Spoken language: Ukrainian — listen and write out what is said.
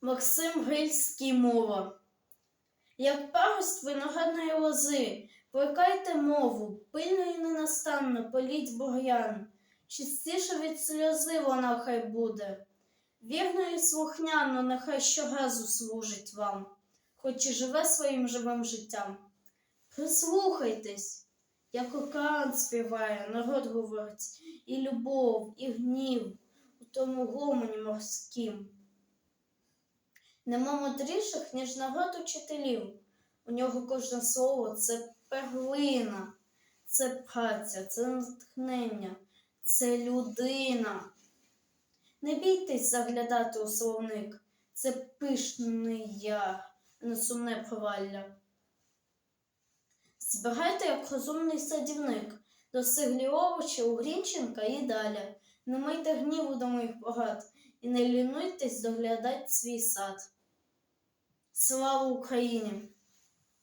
Максим Гильський мова. Як парость виноградної лози, плекайте мову, пильно і ненастанно політь бур'ян. Чистіше від сльози вона хай буде. Вірно і слухняно нехай щоразу служить вам, хоч і живе своїм живим життям. Прислухайтесь, як океан співає, народ говорить, і любов, і гнів у тому гомоні морським. Нема мудріших, ніж народ учителів. У нього кожне слово це перлина, це праця, це натхнення, це людина. Не бійтесь заглядати у словник, це пишний яр, не сумне провалля. Збирайте, як розумний садівник, досиглі овочі у Грінченка і далі. Не майте гніву до моїх порад і не лінуйтесь доглядати свій сад. Слава Україні!